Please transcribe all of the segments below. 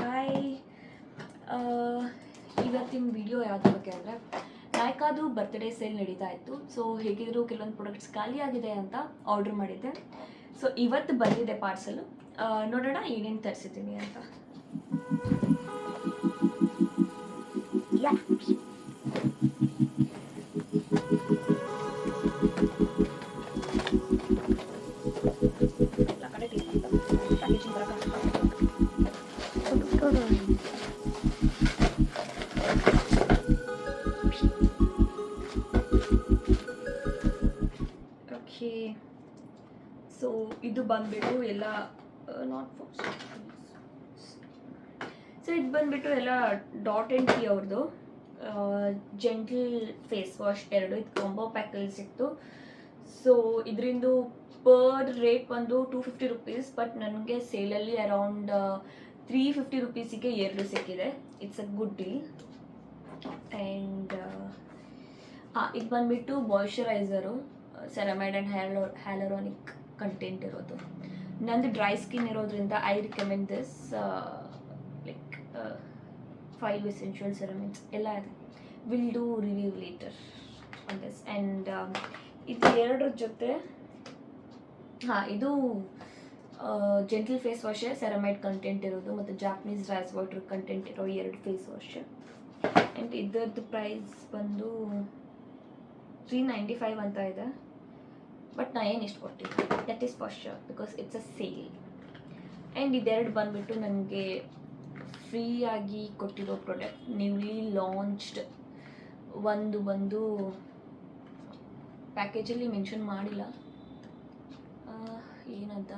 Hi. ಇವತ್ತಿನ video ಯಾವುದು ಬಗ್ಗೆ ಅಂದರೆ, ನಾಯ್ಕಾದು ಬರ್ತ್ಡೇ ಸೇಲ್ ನಡೀತಾ ಇತ್ತು. ಸೊ ಹೇಗಿದ್ರು ಕೆಲವೊಂದು ಪ್ರಾಡಕ್ಟ್ಸ್ ಖಾಲಿ ಆಗಿದೆ ಅಂತ ಆರ್ಡರ್ ಮಾಡಿದ್ದೆ. ಸೊ ಇವತ್ತು ಬಂದಿದೆ ಪಾರ್ಸಲು ನೋಡೋಣ, ಏನೇನು ತರಿಸಿದ್ದೀನಿ ಅಂತ. ಓಕೆ ಸೊ ಇದು ಬಂದ್ಬಿಟ್ಟು ಎಲ್ಲ ನಾಟ್ ಸೊ ಇದು ಬಂದ್ಬಿಟ್ಟು ಎಲ್ಲ ಡಾಟ್ ಆ್ಯಂಡ್ ಟಿ ಅವ್ರದ್ದು ಜೆಂಟಲ್ ಫೇಸ್ ವಾಶ್ ಎರಡು, ಇದು ಕಾಂಬೋ ಪ್ಯಾಕಲ್ಲಿ ಸಿಕ್ತು. ಸೊ ಇದರಿಂದು ಪರ್ ರೇಟ್ ಬಂದು ಟೂ ಫಿಫ್ಟಿ ರುಪೀಸ್ ಬಟ್ ನನಗೆ ಸೇಲಲ್ಲಿ ಅರೌಂಡ್ ತ್ರೀ ಫಿಫ್ಟಿ ರುಪೀಸಿಗೆ ಎರಡು ಸಿಕ್ಕಿದೆ. It's a good deal and ಇದು ಬಂದುಬಿಟ್ಟು ಮಾಯ್ಶ್ಚರೈಸರು ಸೆರಮೈಡ್ ಆ್ಯಂಡ್ ಹ್ಯಾಲೋ ಹ್ಯಾಲರೋನಿಕ್ ಕಂಟೆಂಟ್ ಇರೋದು. ನಂದು ಡ್ರೈ ಸ್ಕಿನ್ ಇರೋದ್ರಿಂದ I recommend this like five essential ceramides ಎಲ್ಲ ಇದೆ will do review later on this and ಇದು ಎರಡರ ಜೊತೆ, ಹಾಂ, ಇದು gentle face wash ceramide content ಇರೋದು ಮತ್ತು ಜಾಪನೀಸ್ ರೈಸ್ ವಾಟರ್ ಕಂಟೆಂಟ್ ಇರೋ ಎರಡು ಫೇಸ್ ವಾಶ್ ಆ್ಯಂಡ್ ಇದರದ್ದು ಪ್ರೈಸ್ ಬಂದು ತ್ರೀ ನೈಂಟಿ ಫೈವ್ ಅಂತ ಇದೆ. ಬಟ್ ನಾ ಏನು ಇಷ್ಟು ಕೊಟ್ಟಿಲ್ಲ. That is for sure because it's a sale and ಇದೆರಡು ಬಂದುಬಿಟ್ಟು ನನಗೆ ಫ್ರೀಯಾಗಿ ಕೊಟ್ಟಿರೋ ಪ್ರಾಡಕ್ಟ್ ನ್ಯೂಲಿ ಲಾಂಚ್ಡ್ ಒಂದು ಬಂದು ಪ್ಯಾಕೇಜಲ್ಲಿ ಮೆನ್ಷನ್ ಮಾಡಿಲ್ಲ. ಏನಂತ?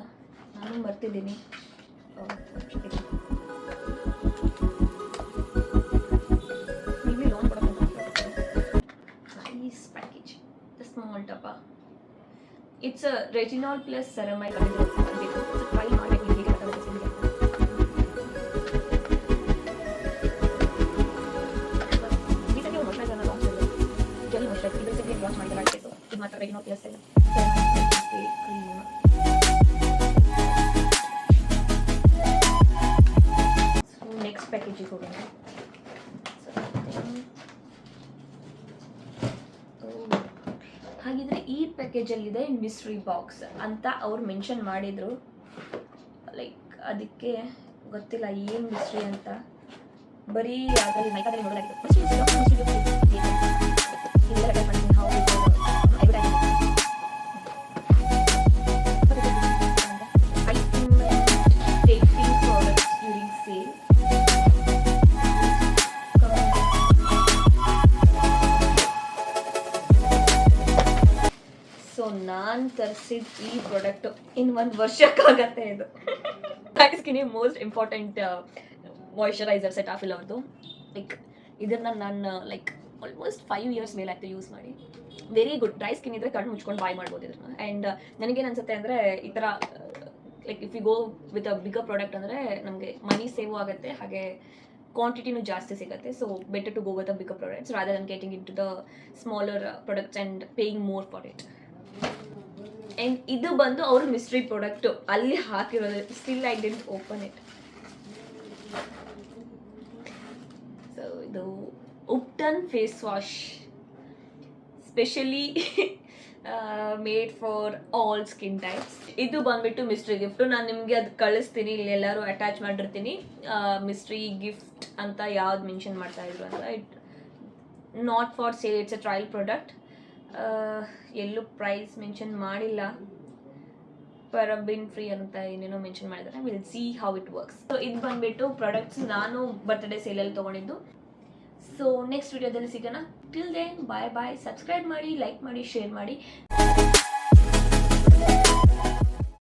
ನಾನು ಬರ್ತಿದ್ದೀನಿ it's retinol plus ceramide try ಮಾಡಿ ಹೇಗೆ ಗೊತ್ತಾಗುತ್ತೆ ಹಾಗಿದ್ರೆ ಈ ಪ್ಯಾಕೇಜಲ್ಲಿದೆ ಮಿಸ್ಟ್ರಿ ಬಾಕ್ಸ್ ಅಂತ ಅವ್ರು ಮೆನ್ಷನ್ ಮಾಡಿದರು. ಲೈಕ್ ಅದಕ್ಕೆ ಗೊತ್ತಿಲ್ಲ ಏನು ಮಿಸ್ಟ್ರಿ ಅಂತ. ಬರೀ ಅದರಲ್ಲಿ ತರಿಸಿದ ಈ ಪ್ರಾಡಕ್ಟ್ ಇನ್ ಒಂದು ವರ್ಷಕ್ಕಾಗತ್ತೆ ಇದು. ಸ್ಕಿನಿ ಮೋಸ್ಟ್ ಇಂಪಾರ್ಟೆಂಟ್ ಮಾಯ್ಶ್ಚರೈಸರ್ ಸೆಟ್ ಆಫಿಲ್ ಅವ್ರದ್ದು ಲೈಕ್ ಇದನ್ನ ನಾನು ಲೈಕ್ ಆಲ್ಮೋಸ್ಟ್ ಫೈವ್ ಇಯರ್ಸ್ ಮೇಲೆ ಆಯಿತು ಯೂಸ್ ಮಾಡಿ. ವೆರಿ ಗುಡ್ ಡ್ರೈ ಸ್ಕಿನ್ ಇದ್ರೆ ಕಣ್ಣು ಮುಚ್ಕೊಂಡು ಬಾಯ್ ಮಾಡ್ಬೋದು ಇದನ್ನ. ಆ್ಯಂಡ್ ನನಗೇನು ಅನ್ಸುತ್ತೆ ಅಂದರೆ, ಈ ಥರ like if you go with a bigger product ಅಂದರೆ ನಮಗೆ ಮನಿ ಸೇವ್ ಆಗುತ್ತೆ, ಹಾಗೆ ಕ್ವಾಂಟಿಟಿನೂ ಜಾಸ್ತಿ ಸಿಗುತ್ತೆ. So better to go with a bigger products rather than getting in to the smaller products and paying more for it and ಇದು ಬಂದು ಅವರು ಮಿಸ್ಟ್ರಿ ಪ್ರಾಡಕ್ಟು ಅಲ್ಲಿ ಹಾಕಿರೋದು. Still I didn't open it so ಇದು ubtan face wash specially made for all skin types ಇದು ಬಂದ್ಬಿಟ್ಟು mystery gift ನಾನು ನಿಮಗೆ ಅದು ಕಳಿಸ್ತೀನಿ. ಇಲ್ಲಿ ಎಲ್ಲರೂ ಅಟ್ಯಾಚ್ ಮಾಡಿರ್ತೀನಿ. ಮಿಸ್ಟ್ರಿ ಗಿಫ್ಟ್ ಅಂತ ಯಾವ್ದು ಮೆನ್ಷನ್ ಮಾಡ್ತಾ ಇದ್ರು ಅಂತ. It not for sale it's a trial product ಎಲ್ಲೂ ಪ್ರೈಸ್ ಮೆನ್ಷನ್ ಮಾಡಿಲ್ಲ. ಪರಬಿನ್ ಫ್ರೀ ಅಂತ ಏನೇನೋ ಮೆನ್ಷನ್ ಮಾಡಿದ್ದಾರೆ. Will see how it works so ಇದು ಬಂದ್ಬಿಟ್ಟು ಪ್ರಾಡಕ್ಟ್ಸ್ ನಾನು ಬರ್ತ್ಡೇ ಸೇಲಲ್ಲಿ ತೊಗೊಂಡಿದ್ದು. ಸೊ ನೆಕ್ಸ್ಟ್ ವಿಡಿಯೋದಲ್ಲಿ ಸಿಗೋಣ. Till then bye bye subscribe ಮಾಡಿ ಲೈಕ್ ಮಾಡಿ ಶೇರ್ ಮಾಡಿ.